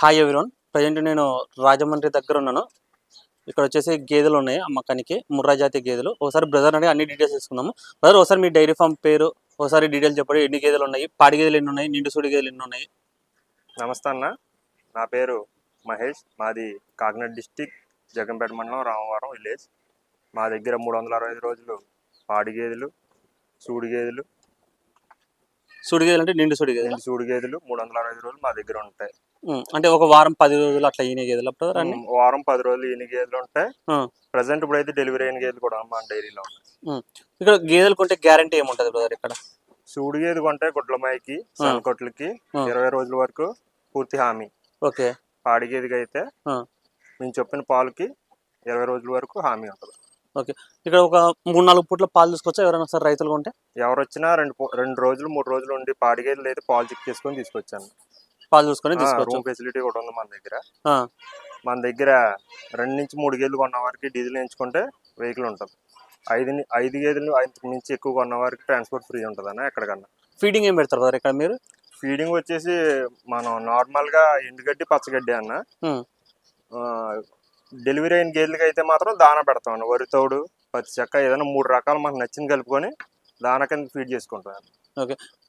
Hi everyone present నేను రాజమండ్రి దగ్గర ఉన్నాను. ఇక్కడ వచ్చేసి గేదెలు ఉన్నాయి అమ్మకానికి ముర్రా జాతి గేదెలు. ఒకసారి బ్రదర్ అని అన్ని డీటెయిల్స్ తీసుకుందాము బ్రదర్ ఒకసారి మీ డైరీ ఫామ్ పేరు ఒకసారి డీటెయిల్స్ చెప్పండి. ఎన్ని గేదెలు ఉన్నాయి? పాడి గేదెలు ఎన్ని ఉన్నాయి? నిండు సూడి గేదెలు ఎన్ని ఉన్నాయి? నమస్తే అన్న. నా పేరు మహేష్. మాది కాకినాడ డిస్టిక్ జగంపేట మండలం రామవరం విలేజ్. మా దగ్గర మూడు వందల అరవై ఐదు రోజులు పాడి గేదెలు సూడి గేదెలు సూడి గేదెలు అంటే నిండు సూడి గేదెలు రెండు సూడి గేదెలు మూడు వందల అరవై ఐదు రోజులు మా దగ్గర ఉంటాయి. అంటే ఒక వారం పది రోజులు అట్లా ఈయన గేదెలు ఉమ్, వారం పది రోజులు ఎన్ని గేదెలు ఉంటాయి. ప్రజెంట్ ఇప్పుడైతే డెలివరీ అయిన గేదెలు కూడా మా డైరీలో ఉన్నాయి. ఇక్కడ గేదెలు కొంటే గ్యారంటీ ఏముంటుంది బ్రదర్ ఇక్కడ? సూడి గేదె కొంటే గుడ్లమాయికి సన్కొట్లకి ఆ. ఇరవై రోజుల వరకు పూర్తి హామీ. ఓకే. పాడి గేదెకి అయితే. మేము చెప్పిన పాలకి ఇరవై రోజుల వరకు హామీ ఉంటుంది. ఇక్కడ ఒక మూడు నాలుగు పూట్ల పాలు తీసుకోవచ్చా ఎవరైనా సరే రైతులు కొంటే? ఎవరు వచ్చినా రెండు రెండు రోజులు మూడు రోజులు ఉండి పాడి గేదెలు అయితే పాలు చెక్ చేసుకొని తీసుకొచ్చాను. పాలు చూసుకొని తీసుకోవచ్చు రూమ్ ఫెసిలిటీ కూడా ఉంది మన దగ్గర. మన దగ్గర రెండు నుంచి మూడు గేదెలు కొన్న వారికి డీజిల్ ఎంచుకుంటే వెహికల్ ఉంటుంది. ఐదు ఐదు గేదెలు ఐదు నుంచి ఎక్కువ కొన్న వారికి ట్రాన్స్పోర్ట్ ఫ్రీ ఉంటుంది అన్న ఎక్కడికన్నా. ఫీడింగ్ ఏం పెడతారు బ్రదర్ ఇక్కడ మీరు? ఫీడింగ్ వచ్చేసి మనం నార్మల్గా ఎండుగడ్డి పచ్చగడ్డి అన్న. డెలివరీ అయిన గేదెలకి అయితే మాత్రం దానా పెడతాం అన్న వరి తోడు పచ్చి చెక్క ఏదైనా మూడు రకాలు మనకు నచ్చింది కలుపుకొని దానా కింద ఫీడ్ చేసుకుంటాం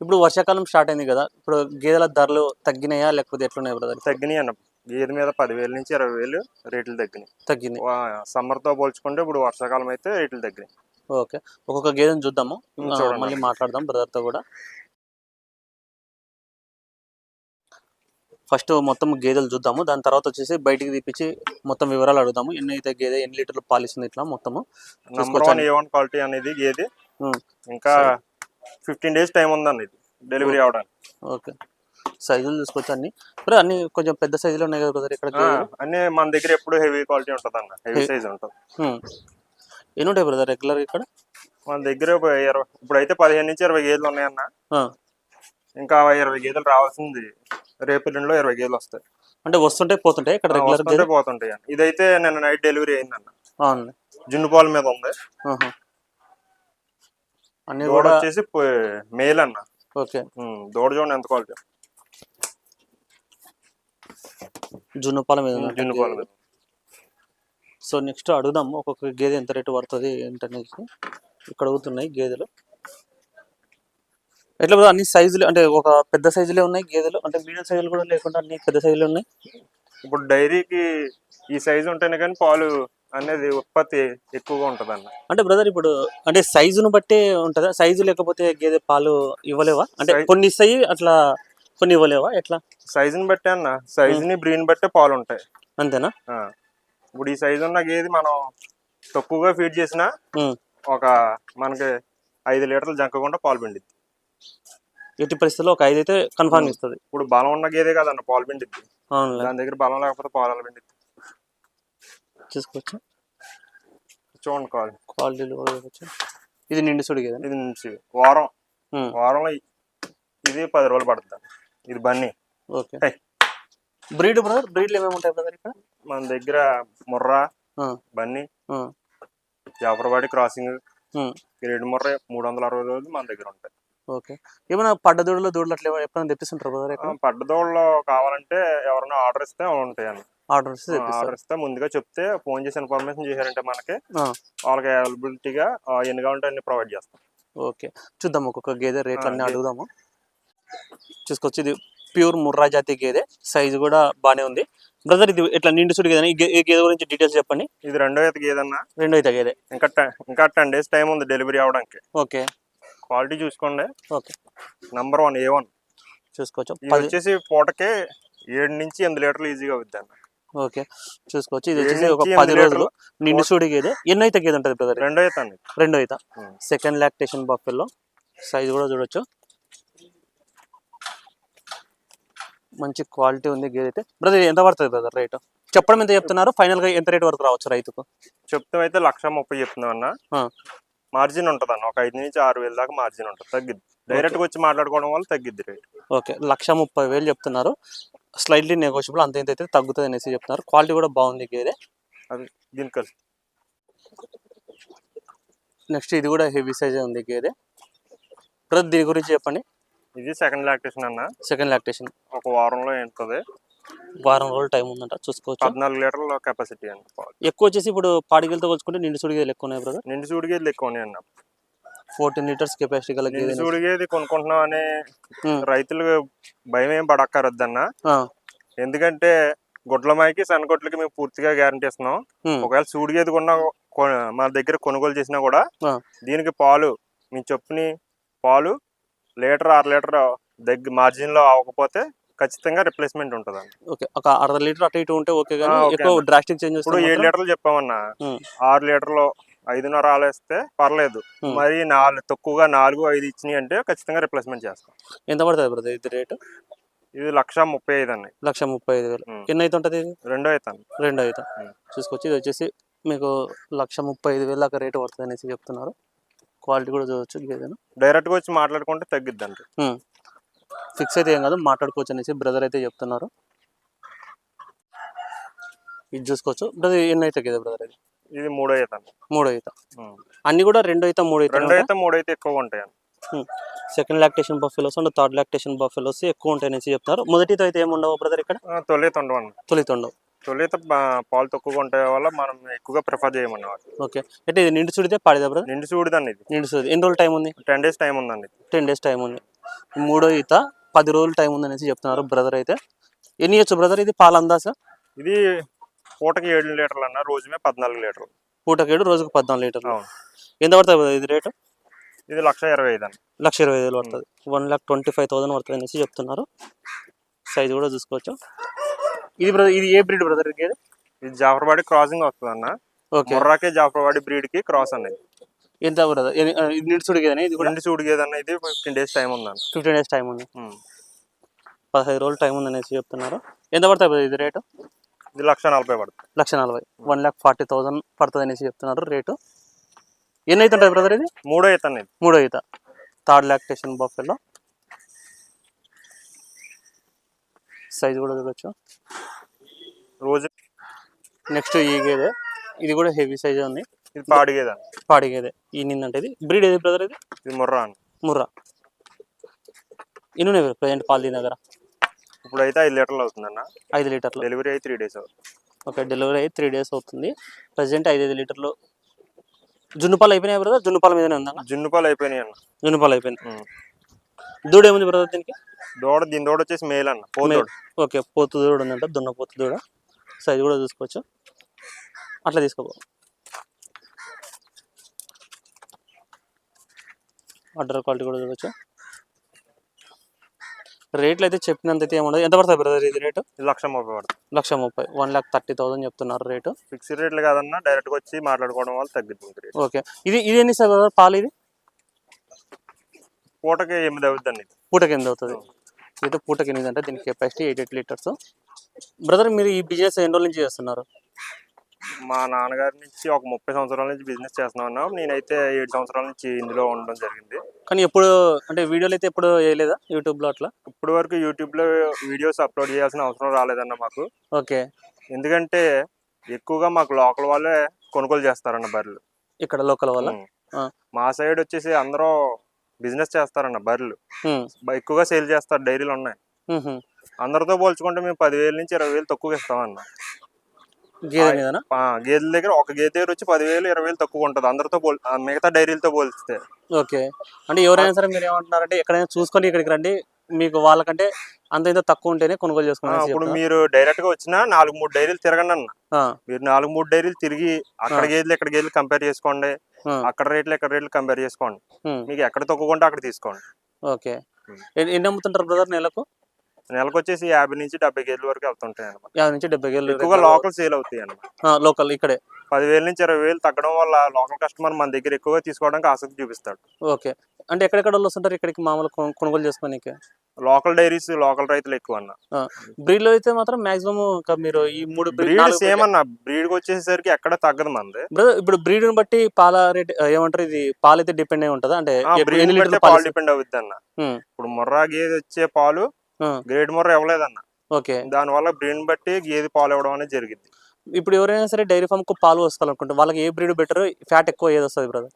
ఇప్పుడు వర్షాకాలం స్టార్ట్ అయింది కదా ఇప్పుడు గేదెల ధరలు తగ్గినాయా లేకపోతే ఎట్లున్నాయి బ్రదర్? తగ్గినాయి అన్న. గేదె మీద పదివేల నుంచి ఇరవై వేలు రేట్లు తగ్గినాయి. తగ్గింది సమ్మర్తో పోల్చుకుంటే ఇప్పుడు వర్షాకాలం అయితే రేట్లు తగ్గినాయి. ఓకే. ఒక్కొక్క గేదెని చూద్దాము. మళ్ళీ మాట్లాడదాం brother తో కూడా. ఫస్ట్ మొత్తం గేదెలు చూద్దాము. దాని తర్వాత వచ్చేసి బయటికి తీపిచ్చి మొత్తం వివరాలు అడుగుదాము. ఎన్ని అయితే గేదె ఎన్ని లీటర్లు పాలిస్తుంది ఇట్లా మొత్తము క్వాలిటీ అనేది గేదె. ఇంకా ఫిఫ్టీన్ డేస్ టైం ఉందండి ఇది. డెలివరీ అవడానికి. ఓకే. సైజులు చూసుకోవచ్చు అన్ని అన్ని కొంచెం పెద్ద సైజులు ఉన్నాయి కదా బ్రదర్ ఇక్కడ? అన్ని మన దగ్గర ఎప్పుడు హెవీ క్వాలిటీ ఉంటుంది అన్న హెవీ. సైజ్ ఉంటుంది. ఎన్ని ఉంటాయి బ్రదర్ రెగ్యులర్ ఇక్కడ? మన దగ్గర ఒక ఇరవై ఇప్పుడైతే పదిహేను నుంచి ఇరవై గేదెలు ఉన్నాయన్న. ఇంకా ఇరవై గేదెలు రావాల్సింది. రేపు ఎల్లుండిలో ఇరవై గేదెలు వస్తాయి. అంటే వస్తుంటాయి పోతుంటాయి? ఇక్కడ రెగ్యులర్ వస్తుంటే పోతుంటాయి ఇదైతే నిన్న నైట్ డెలివరీ అయిందన్న. అవును జున్ను పాల మీద ఉంది. అన్ని కూడా వచ్చేసి మేల్ అన్న ఓకే. దూడ చూడండి ఎంత క్వాలిటీ జున్ను పాల మీద జున్ను పాల మీద. సో నెక్స్ట్ అడుగుదాం. ఒక్కొక్క గేదె ఎంత రేటు పడుతుంది ఏంటనేసి. ఇక్కడ అడుగుతున్నాయి గేదెలు. ఎట్లా బ్రో అన్ని సైజులు అంటే ఒక పెద్ద సైజులే ఉన్నాయి గేదెలు. అంటే మీడియం సైజులు కూడా లేకుండా అన్ని పెద్ద సైజులు ఉన్నాయి. ఇప్పుడు డైరీకి ఈ సైజు ఉంటేనే కానీ పాలు అనేది ఉత్పత్తి ఎక్కువగా ఉంటుంది అన్న అంటే బ్రదర్ ఇప్పుడు అంటే సైజును బట్టే ఉంటుందా? సైజు లేకపోతే గేదె పాలు ఇవ్వలేవా? అంటే కొన్ని ఇస్తాయి అట్లా కొన్ని ఇవ్వలేవా? ఎట్లా? సైజుని బట్టే అన్న. సైజుని బ్రీన్ బట్టే పాలు ఉంటాయి. అంతేనా? ఆ. ఇప్పుడు ఈ సైజు ఉన్న గేది మనం తక్కువగా ఫీడ్ చేసినా ఉమ్. ఒక మనకి ఐదు లీటర్లు జంకకుండా పాలు పిండిద్ది. ఎట్టి పరిస్థితుల్లో ఒక ఐదు అయితే కన్ఫామ్ ఉమ్. ఇస్తుంది. ఇప్పుడు బలం ఉన్న గేదే కదన్న పాలు పిండిద్ది. దాని దగ్గర బలం లేకపోతే పాలు పిండిద్ది. చూసుకోవచ్చు? చూడండి కాల్ క్వాలిటీలు కూడా ఇది నిండు సుడి గేదె ఇది నుంచి వారం. వారంలో ఇది పది రోజులు పడుతుంది ఇది బన్నీ. ఓకే. బ్రీడ్ బ్రదర్ బ్రీడ్లు ఏమేమి ఉంటాయి బ్రదర్ ఇక్కడ? మన దగ్గర ముర్రా బన్నీ జాఫర్బాడి క్రాసింగ్. గ్రేడ్ ముర్రా మూడు వందల అరవై రోజులు మన దగ్గర ఉంటాయి. ఓకే. ఏమైనా పడ్డ దూడలు అట్లా ఎప్పుడైనా తెప్పిస్తుంటారు బ్రదర్ పడ్డదోళ్ళలో కావాలంటే ఎవరైనా ఆర్డర్ ఇస్తే ఉంటాయి అన్న ఆర్డర్స్ తెప్పిస్తారు ఆర్డర్ ఇస్తే ముందుగా చెప్తే ఫోన్ చేసి ఇన్ఫర్మేషన్ చేశారంటే మనకి వాళ్ళకి అవైలబిలిటీగా ఎన్ని కావాలంటే అన్ని ప్రొవైడ్ చేస్తాం. ఓకే. చూద్దాం ఒక్కొక్క గేదె రేట్లు అన్ని గేదె. అడుగుదాము. చూసుకోవచ్చు ఇది ప్యూర్ ముర్రా జాతి గేదె. సైజు కూడా బాగానే ఉంది. బ్రదర్ ఇది ఇట్లా నిండు సుడి గేదె ఈ గేదె గురించి డీటెయిల్స్ చెప్పండి. ఇది రెండో ఎత్తకి ఏదన్నా రెండో అయితే గేదె. ఇంకా ఇంకా టెన్ డేస్ టైం ఉంది డెలివరీ అవడానికి ఓకే. క్వాలిటీ చూసుకోండి. Okay. Number one A one చూసుకోవచ్చు. వచ్చేసి పూటకే ఏడు నుంచి ఎనిమిది లీటర్లు ఈజీగా అవుద్ది ఓకే. చూసుకోవచ్చు. ఇది వచ్చేసి ఒక పది రోజులు నిండు సుడి గేదె ఎన్నో అయితే గేదె ఉంటుంది బ్రదర్ రెండో అయితే అండి. రెండో అయితే. సెకండ్ లాక్టేషన్ బఫెల్లో సైజ్ కూడా చూడొచ్చు. మంచి క్వాలిటీ ఉంది గేదె అయితే బ్రదర్ ఎంత పడుతుంది బ్రదర్ రేటు చెప్పడం ఎంత చెప్తున్నారు? ఫైనల్గా ఎంత రేట్ వరకు రావచ్చు రైతుకు? చెప్తే అయితే లక్ష ముప్పై చెప్తున్నాం అన్న. మార్జిన్ ఉంటుంది అన్న ఒక ఐదు నుంచి ఆరు వేల దాకా మార్జిన్ ఉంటుంది. తగ్గిద్ది. డైరెక్ట్గా వచ్చి మాట్లాడుకోవడం వల్ల తగ్గిద్ది రేట్ ఓకే. లక్ష ముప్పై వేలు చెప్తున్నారు. స్లైట్లీ నెగోషియబుల్ అంత ఇంత అయితే తగ్గుతుంది అనేసి చెప్తున్నారు. క్వాలిటీ కూడా బాగుంది గేదె అది దీని కలిసి నెక్స్ట్ ఇది కూడా హెవీ సైజ్ ఉంది గేదె బ్రదర్ దీని గురించి చెప్పండి. ఇది సెకండ్ లాక్టేషన్ అన్న. సెకండ్ లాక్టేషన్ ఒక వారంలో ఎంతుంది? వారం రోజులు టైం ఉందంట. చూసుకోవచ్చు? పద్నాలుగు లీటర్ల కెపాసిటీ పాలు ఎక్కువ వచ్చేసి ఇప్పుడు పాడిగలతో కొలుచుకుంటే నిండు సుడి గేదెలు ఎక్కువ ఉన్నాయి బ్రదర్ నిండు సూడి గేదెలు ఎక్కువ ఉన్నాయి అన్న. ఫోర్టీన్ లీటర్స్ కెపాసిటీ గల నిండు గేదె సూడి గేదె కొనుక్కుంటున్నాం అని ఉమ్. రైతులు భయం ఏం పడక్కరొద్దన్న ఎందుకంటే గుడ్ల మాయకి సన్నగొడ్లకి మేము పూర్తిగా గ్యారంటీ ఇస్తున్నాం. ఉమ్, ఒకవేళ సూడి గేదె కొన్నా మన దగ్గర కొనుగోలు చేసినా కూడా. దీనికి పాలు మీ చొప్పుని పాలు లీటర్ ఆరు లీటర్ దగ్గర మార్జిన్లో అవ్వకపోతే ఖచ్చితంగా రిప్లేస్మెంట్ ఉంటుంది ఓకే ఒక అర్ధ లీటర్ అటు ఇటు ఉంటే ఓకే కానీ ఎక్కువ. డ్రాస్టిక్ చేంజ్ ఇప్పుడు ఏడు లీటర్లు చెప్పామన్నా. ఆరు లీటర్లు ఐదున్నర ఆలేస్తే పర్లేదు. మరి నాలుగు తక్కువగా నాలుగు ఐదు ఇచ్చినాయి అంటే ఖచ్చితంగా రిప్లేస్మెంట్ చేస్తాం. ఎంత పడుతుంది బ్రదర్ ఇది రేటు? ఇది లక్ష ముప్పై ఐదు అండి. లక్ష ముప్పై ఐదు వేలు. ఎన్ని అయితే ఉంటుంది ఇది? రెండో అవుతాను రెండు అయితే ఉమ్. చూసుకోవచ్చు. ఇది వచ్చేసి మీకు లక్ష ముప్పై ఐదు వేలు దాకా రేటు పడుతుంది అనేసి చెప్తున్నారు. క్వాలిటీ కూడా చూడవచ్చు గేదెను డైరెక్ట్గా వచ్చి మాట్లాడుకుంటే తగ్గిద్దండి. ఫిక్స్ అయితే ఏం కాదు మాట్లాడుకోవచ్చు అనేసి బ్రదర్ అయితే చెప్తున్నారు. ఇది చూసుకోవచ్చు. బ్రదర్ ఎన్ని అయితే గేదె బ్రదర్ ఇది? ఇది మూడో అవుతాను మూడో ఈత అన్ని కూడా రెండు అయితే మూడు రెండో అయితే అయితే మూడు అయితే ఎక్కువ ఉంటాయండి second lactation buffaloes and third lactation buffaloes ఎక్కువ ఉంటాయి అనేసి చెప్తున్నారు. మొదటితో అయితే ఏమి ఉండవు బ్రదర్ ఇక్కడ? తొలి ఈత తొలిత ఉండవు తొలి ఈత బా- పాలు తక్కువగా ఉంటాయి వల్ల మనం ఎక్కువగా ప్రిఫర్ చేయమని వాటి ఓకే. అంటే ఇది నిండు సుడితే పాడిదా బ్రదర్ నిండు చూడదండి ఇది. నిండు సుడి. ఎన్ని రోజులు టైం ఉంది? టెన్ డేస్ టైం ఉందండి టెన్ డేస్ టైం ఉంది. మూడో ఈత. పది రోజులు టైం ఉంది అనేసి చెప్తున్నారు బ్రదర్ అయితే. ఎన్ని ఇవ్వచ్చు బ్రదర్ ఇది పాలు అందాస ఇది పూటకి ఏడు లీటర్లు అన్న రోజుమే పద్నాలుగు లీటర్లు. పూటకేడు రోజుకు పద్నాలుగు లీటర్లు. అవును. ఎంత పడుతుంది ఇది రేటు? ఇది లక్ష ఇరవై ఐదు అండి లక్ష ఇరవై వేలు పడుతుంది. One lakh twenty five thousand పడుతుంది అనేసి చెప్తున్నారు. సైజ్ కూడా చూసుకోవచ్చు. ఇది బ్రదర్ ఇది ఏ బ్రీడ్ బ్రదర్ ఇది? ఇది జాఫర్బాడి క్రాసింగ్ వస్తుంది అన్న ఓకే. ముర్రాకే జాఫర్బాడి బ్రీడ్కి క్రాస్ అనేది ఎంత ఇది నిడుచుడు ఇది కూడా? ఇది fifteen days time fifteen days time ఉంది. పదహైదు రోజులు టైం ఉంది అనేసి చెప్తున్నారు. ఎంత పడుతుంది ఇది రేటు ఇది లక్ష నలభై పడుతుంది. లక్ష నలభై. వన్ ల్యాక్ ఫార్టీ థౌసండ్ పడుతుంది అనేసి చెప్తున్నారు రేటు ఎన్ని అయితే ఉంటుంది బ్రదర్ ఇది? మూడో అయితే అన్న ఇది మూడో ఈత. థర్డ్ లాక్టేషన్ బఫెల్లో సైజ్ కూడా చూడొచ్చు. రోజు నెక్స్ట్ ఈ గేదె ఇది కూడా హెవీ సైజ్ ఉంది. ఇది పాడిగేదండి పాడి గేదె ఈ నిందంటే ఇది. బ్రీడ్ ఏది బ్రదర్ ఇది? ఇది ముర్రా అండి. ముర్రా. ఇన్ని ప్రజెంట్ పాలు దీని దగ్గర? ఇప్పుడు అయితే ఐదు లీటర్లు అవుతుందన్న. ఐదు లీటర్లు. డెలివరీ అయితే త్రీ డేస్ అవుతుంది. ఓకే డెలివరీ అయ్యి త్రీ డేస్ అవుతుంది. ప్రజెంట్ ఐదు ఐదు లీటర్లు. జున్ను పాలు అయిపోయినాయి బ్రదర్? జున్ను పాల మీదనే ఉందా జున్ను పాలు అయిపోయినాయి అన్న. జున్ను పాలు అయిపోయినాయి. దూడ ఏముంది బ్రదర్ దీనికి? దూడ దీని దూడ వచ్చేసి మేల్ అన్న పోతోడు ఓకే పోతు దూడ ఉందంట దున్న పోతు దూడ. సైజ్ కూడా చూసుకోవచ్చు. అట్లా తీసుకోపో. అడ్డర్ క్వాలిటీ కూడా చూడవచ్చు రేట్లు అయితే చెప్పినంత అయితే ఏముండదు. ఎంత పడుతుంది బ్రదర్ ఇది రేటు? లక్ష ముప్పై పడుతుంది. లక్ష ముప్పై. వన్ ల్యాక్ థర్టీ థౌసండ్ చెప్తున్నారు రేటు. ఫిక్స్డ్ రేట్లు కాదన్న డైరెక్ట్గా వచ్చి మాట్లాడుకోవడం వల్ల తగ్గుతుంది రేట్. ఓకే. ఇది ఇది ఎన్ని సార్ బ్రదర్ పాలు ఇది? పూటకి ఎనిమిది అవుతుందండి ఇది. పూటకి ఎనిమిది అవుతుంది. ఇది పూటకి ఎనిమిది అంటే దీనికి capacity eight eight litres. Brother మీరు ఈ బిజినెస్ ఎన్ని రోజుల నుంచి చేస్తున్నారు? మా నాన్నగారి నుంచి ఒక ముప్పై సంవత్సరాల నుంచి బిజినెస్ చేస్తున్నాను నేనైతే ఏడు సంవత్సరాల నుంచి ఇందులో ఉండడం జరిగింది. కానీ ఎప్పుడు అంటే వీడియోలు అయితే ఎప్పుడు వేయలేదా యూట్యూబ్లో అట్లా? ఇప్పటి వరకు యూట్యూబ్లో వీడియోస్ అప్లోడ్ చేయాల్సిన అవసరం రాలేదన్న మాకు. ఓకే. ఎందుకంటే ఎక్కువగా మాకు లోకల్ వాళ్ళే కొనుగోలు చేస్తారన్న బర్రెలు. ఇక్కడ లోకల్. ఆ. మా సైడ్ వచ్చేసి అందరూ బిజినెస్ చేస్తారన్న బర్రెలు. ఎక్కువగా సేల్ చేస్తారు డైరీలు ఉన్నాయి. అందరితో పోల్చుకుంటే మేము పదివేల నుంచి ఇరవై వేలు తక్కువ ఇస్తామన్న. గేదె గేదెల దగ్గర ఒక గేదె దగ్గర వచ్చి పదివేలు ఇరవై వేలు తక్కువ ఉంటుంది. అందరితో పోల్ మిగతా డైరీలతో పోలిస్తే ఓకే. అంటే ఎవరైనా సరే మీరు ఏమంటున్నారంటే ఎక్కడైనా చూసుకొని ఇక్కడికి రండి. మీకు వాళ్ళకంటే అంత ఇంత తక్కువ ఉంటేనే కొనుగోలు చేసుకోండి ఇప్పుడు మీరు డైరెక్ట్గా వచ్చినా నాలుగు మూడు డైరీలు తిరగండి అన్న. మీరు నాలుగు మూడు డైరీలు తిరిగి అక్కడ. గేదెలు ఎక్కడ గేదెలు కంపేర్ చేసుకోండి. అక్కడ రేట్లు ఎక్కడ రేట్లు కంపేర్ చేసుకోండి. మీకు ఎక్కడ తక్కువ ఉంటే అక్కడ తీసుకోండి. ఓకే. ఎన్ని అమ్ముతుంటారు బ్రదర్ నెలకు? నెలకు వచ్చేసి యాభై నుంచి డెబ్బై గేదెల వరకు వెళ్తుంటాయి అన్నమాట. యాభై నుంచి డెబ్బై వేలు ఎక్కువగా లోకల్ సేల్ అవుతాయి అన్నమాట. లోకల్ ఇక్కడే. పదివేల నుంచి ఇరవై వేలు తగ్గడం వల్ల లోకల్ కస్టమర్ మన దగ్గర ఎక్కువగా తీసుకోవడానికి ఆసక్తి చూపిస్తాడు. ఓకే. అంటే ఎక్కడెక్కడ వాళ్ళు వస్తుంటారు? ఇక్కడికి మామూలు కొను- కొనుగోలు చేసుకోనికి లోకల్ డైరీస్ లోకల్ రైతులు ఎక్కువ అన్న. బ్రీడ్లో అయితే మాత్రం మాక్సిమం మీరు ఈ మూడు బ్రీడ్ సేమ్ అన్న. బ్రీడ్ వచ్చేసరికి ఎక్కడ తగ్గదు మంది. ఇప్పుడు ని బట్టి పాల రేట్ ఏమంటారు ఇది? పాలు అయితే డిపెండ్ అయి ఉంటుందా? అంటే బ్రీడ్ పాలు డిపెండ్ అవుద్ది అన్న. ఇప్పుడు ముర్రా గేదె వచ్చే పాలు గ్రేడ్ ముర్రా ఇవ్వలేదన్న. ఓకే. దాని వల్ల బ్రీడ్ బట్టి గేదె పాలు ఇవ్వడం అనేది జరిగింది ఇప్పుడు ఎవరైనా సరే డైరీ ఫామ్కు పాలు వస్తారనుకుంటే వాళ్ళకి ఏ బ్రీడ్ బెటర్? ఫ్యాట్ ఎక్కువ ఏది వస్తుంది బ్రదర్?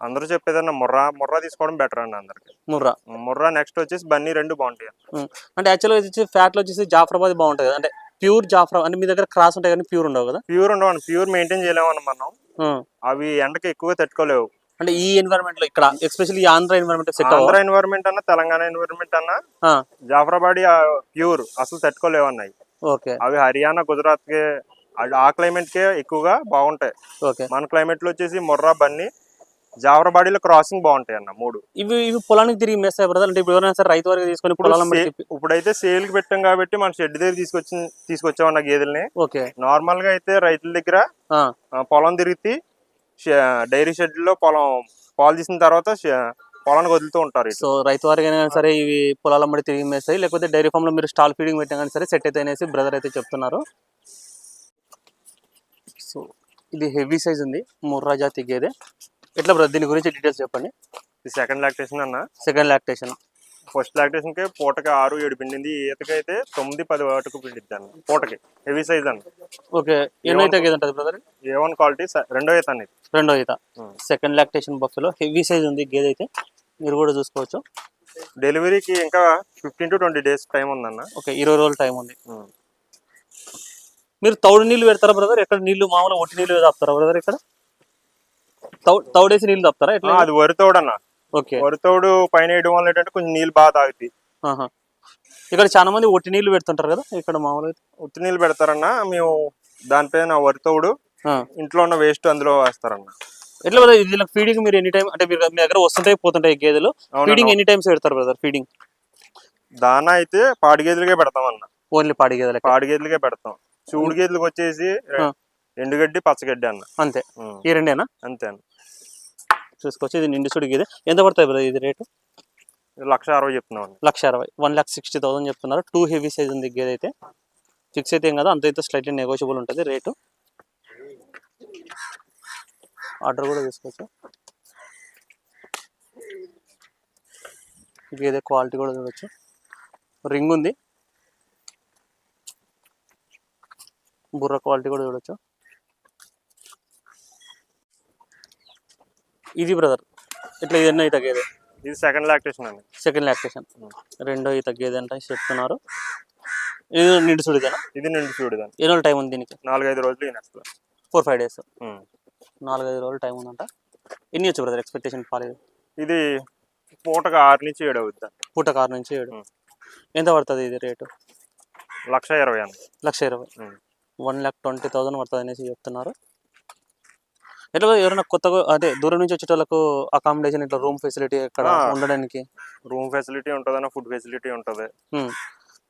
అందరూ చెప్పేదన్న ముర్రా ముర్రా తీసుకోవడం బెటర్ అండి అందరికి. ముర్రా. ముర్రా నెక్స్ట్ వచ్చేసి బన్నీ రెండు బాగుంటాయి అంటే యాక్చువల్గా వచ్చి ఫ్యాట్లో వచ్చేసి జాఫరాబాద్ బాగుంటుంది కదా. అంటే ప్యూర్ జాఫ్రా అంటే మీ దగ్గర క్రాస్ ఉంటాయి కానీ ప్యూర్ ఉండవు కదా? ప్యూర్ ఉండవు ప్యూర్ మెయింటైన్ చేయలేమన్న మనం. ఉం. అవి ఎండకి ఎక్కువ తట్టుకోలేవు. అంటే ఈ ఎన్విరాన్మెంట్లో ఇక్కడ especially Andhra environment set Andhra environment అన్న తెలంగాణ ఎన్వైరన్మెంట్ అన్న జాఫరాబాడి ప్యూర్ అసలు తట్టుకోలేవు అన్నాయి ఓకే. అవి హర్యానా గుజరాత్కి ఆ- క్లైమేట్ కే ఎక్కువగా బాగుంటాయి. ఓకే. మన క్లైమేట్లో వచ్చేసి మొర్రా బన్నీ జాఫరాబాడీలో క్రాసింగ్ బాగుంటాయి అన్న మూడు. ఇవి ఇవి పొలానికి తిరిగి మేస్తాయి బ్రదర్ అంటే ఇప్పుడు ఎవరైనా సరే రైతు వారికి తీసుకొని ఇప్పుడైతే సేల్కి పెట్టాం కాబట్టి మన షెడ్ దగ్గర తీసుకొచ్చి తీసుకొచ్చామన్న గేదెల్ని. ఓకే. నార్మల్గా అయితే రైతుల దగ్గర పొలం తిరిగి డైరీ షెడ్లో పొలం పాలు తీసిన తర్వాత పొలానికి వదులుతూ ఉంటారు. సో రైతు వారికి అయినా సరే ఇవి పొలాల మడి తిరిగి మేస్తాయి. లేకపోతే డైరీ ఫామ్లో మీరు స్టాల్ ఫీడింగ్ పెట్టినా కానీ సరే సెట్ అయితే అనేసి బ్రదర్ అయితే చెప్తున్నారు. సో ఇది హెవీ సైజ్ ఉంది. ముర్రా జాతి గేదె. ఎట్లా బ్రదర్ దీని గురించి డీటెయిల్స్ చెప్పండి. సెకండ్ లాక్టేషన్ అన్న. Second lactation. ఫస్ట్ లాక్టేషన్కి పూటకి ఆరు ఏడు పిండింది. ఈతకి అయితే తొమ్మిది పది వాటికి పిండిద్ది అన్న పూటకి. హెవీ సైజ్ అన్న ఓకే ఎన్నో అయితే గేదె ఉంటుంది బ్రదర్? ఏ వన్ క్వాలిటీ రెండో ఈత అన్న ఇది. రెండో ఈత. Second lactation buffalo heavy size ఉంది గేదె అయితే. మీరు కూడా చూసుకోవచ్చు. డెలివరీకి ఇంకా fifteen to twenty days time ఉందన్న. ఓకే ఇరవై రోజుల టైం ఉంది. మీరు తౌడు నీళ్ళు పెడతారా బ్రదర్? ఎక్కడ నీళ్ళు మామూలుగా ఒట్టి నీళ్ళు తాపుతారా బ్రదర్ ఇక్కడ? తౌడేసి నీళ్ళు తాపుతారా? అది వరితోడు అన్న ఓకే వరితోడు పైన వేయడం వల్ల ఏంటంటే కొంచెం నీళ్ళు బాగా తాగుతాయి. ఇక్కడ చాలా మంది ఒట్టి నీళ్ళు పెడుతుంటారు కదా ఇక్కడ మామూలుగా. ఉత్తి నీళ్ళు పెడతారన్న మేము దానిపైన వరితోడు. ఇంట్లో ఉన్న వేస్ట్ అందులో వేస్తారన్న. ఎట్లా బ్రదర్ ఇది ఫీడింగ్ మీరు ఎనీ టైం అంటే మీరు మీ దగ్గర వస్తుంటాయి పోతుంటాయి గేదెలు. ఫీడింగ్ ఎనీ టైమ్స్ పెడతారు బ్రదర్ ఫీడింగ్ దానా అయితే పాడి గేదెలకే పెడతాం అన్న ఓన్లీ పాడి గేదెలకి? పాడి గేదెలకే పెడతాం. చూడు గేదెలకు వచ్చేసి. ఎండుగడ్డి పచ్చగడ్డి అన్న. అంతే. ఈ రెండేనా? అంతే అన్న. చూసుకోవచ్చు. ఇది నిండు సుడి గేదె ఎంత పడుతుంది బ్రదర్ ఇది రేటు? ఇది లక్ష అరవై చెప్తున్నాం లక్ష అరవై. వన్ ల్యాక్ సిక్స్టీ థౌసండ్ చెప్తున్నారు. టూ హెవీ సైజ్ ఉంది అయితే ఫిక్స్ అయితే ఏం కదా. అంత అయితే స్లైట్లీ నెగోషియబుల్ ఉంటుంది రేటు. ఆర్డర్ కూడా తీసుకోవచ్చు. గేదె క్వాలిటీ కూడా చూడొచ్చు. రింగ్ ఉంది. బుర్ర క్వాలిటీ కూడా చూడొచ్చు. ఇది బ్రదర్ ఇట్లా ఇది ఎన్నో అయితే గేదె ఇది సెకండ్ లాక్టేషన్ అండి. సెకండ్ లాక్టేషన్ రెండో ఈత గేదె అంటే చెప్తున్నారు. ఇది నిండు సుడిదేనా? ఇది నిండు చూడదాన్ని ఎన్ని రోజులు టైం ఉంది దీనికి? నాలుగైదు రోజులు ఫోర్ ఫైవ్ డేస్ నాలుగైదు రోజులు టైం ఉందంట. ఎన్ని వచ్చు బ్రదర్ ఎక్స్పెక్టేషన్ ఫాలో ఇది పూటకు ఆరు నుంచి ఏడు అవుద్ది పూట కారు నుంచి ఏడు. ఎంత పడుతుంది ఇది రేటు లక్ష ఇరవై అన్న లక్ష ఇరవై. వన్ ల్యాక్ ట్వంటీ థౌసండ్ పడుతుంది అనేసి చెప్తున్నారు. ఎట్లా ఎవరైనా కొత్తగా అదే దూరం నుంచి వచ్చేటోళ్ళకు అకామిడేషన్ ఇట్లా రూమ్ ఫెసిలిటీ ఇక్కడ ఆ. ఉండడానికి? రూమ్ ఫెసిలిటీ ఉంటుంది ఫుడ్ ఫెసిలిటీ ఉంటుంది.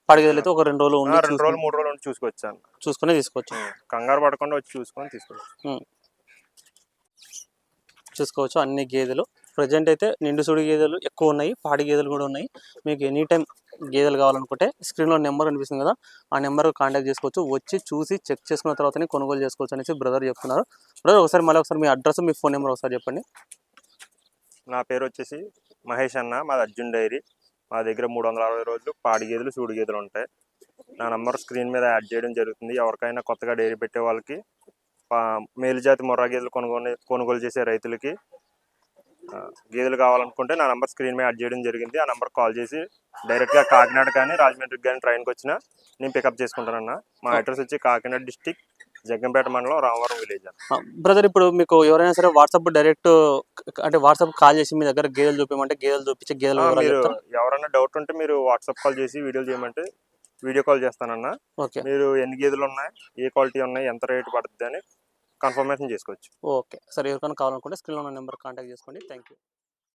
పడిగేదలు అయితే ఒక రెండు రోజులు రెండు రోజులు మూడు రోజులు చూసుకొచ్చాను. చూసుకుని తీసుకోవచ్చు కంగారు పడకుండా వచ్చి చూసుకొని తీసుకోవచ్చు చూసుకోవచ్చు అన్ని గేదెలు. ప్రజెంట్ అయితే నిండు సుడి గేదెలు ఎక్కువ ఉన్నాయి పాడి గేదెలు కూడా ఉన్నాయి. మీకు ఎనీ టైం గేదెలు కావాలనుకుంటే స్క్రీన్లో నెంబర్ అనిపిస్తుంది కదా ఆ నెంబర్ కాంటాక్ట్ చేసుకోవచ్చు. వచ్చి చూసి చెక్ చేసుకున్న తర్వాతనే కొనుగోలు చేసుకోవచ్చు అనేసి బ్రదర్ చెప్తున్నారు. బ్రదర్ ఒకసారి మళ్ళీ ఒకసారి మీ అడ్రస్ మీ ఫోన్ నెంబర్ ఒకసారి చెప్పండి. నా పేరు వచ్చేసి మహేష్ అన్న మాది అర్జున్ డైరీ. మా దగ్గర మూడు వందల అరవై రోజులు పాడి గేదెలు సూడు గేదెలు ఉంటాయి. నా నంబర్ స్క్రీన్ మీద యాడ్ చేయడం జరుగుతుంది. ఎవరికైనా కొత్తగా డైరీ పెట్టే వాళ్ళకి మేలుజాతి మొర్రా గేదెలు కొనుగోలు కొనుగోలు చేసే రైతులకి గేదెలు కావాలనుకుంటే నా నంబర్ స్క్రీన్ మీద యాడ్ చేయడం జరిగింది. ఆ నంబర్ కాల్ చేసి డైరెక్ట్గా కాకినాడ కానీ రాజమండ్రికి కానీ ట్రైన్కి వచ్చినా నేను పికప్ చేసుకుంటానన్న. మా అడ్రస్ వచ్చి కాకినాడ డిస్టిక్ జగ్గంపేట మండలం రామవరం విలేజ్ బ్రదర్ ఇప్పుడు మీకు ఎవరైనా సరే వాట్సాప్ డైరెక్ట్ అంటే వాట్సాప్ కాల్ చేసి మీ దగ్గర గేదెలు చూపించమంటే గేదెలు చూపించి గేదెలు ఎవరైనా డౌట్ ఉంటే మీరు వాట్సాప్ కాల్ చేసి వీడియోలు చేయమంటే వీడియో కాల్ చేస్తానన్న. ఓకే. మీరు ఎన్ని గేదెలు ఉన్నాయి ఏ క్వాలిటీ ఉన్నాయి ఎంత రేట్ పడుతుంది అని కన్ఫర్మేషన్ చేసుకోవచ్చు. ఓకే. సరే ఎవరికైనా కావాలనుకుంటే స్క్రీన్లో ఉన్న నెంబర్ కాంటాక్ట్ చేసుకోండి. Thank you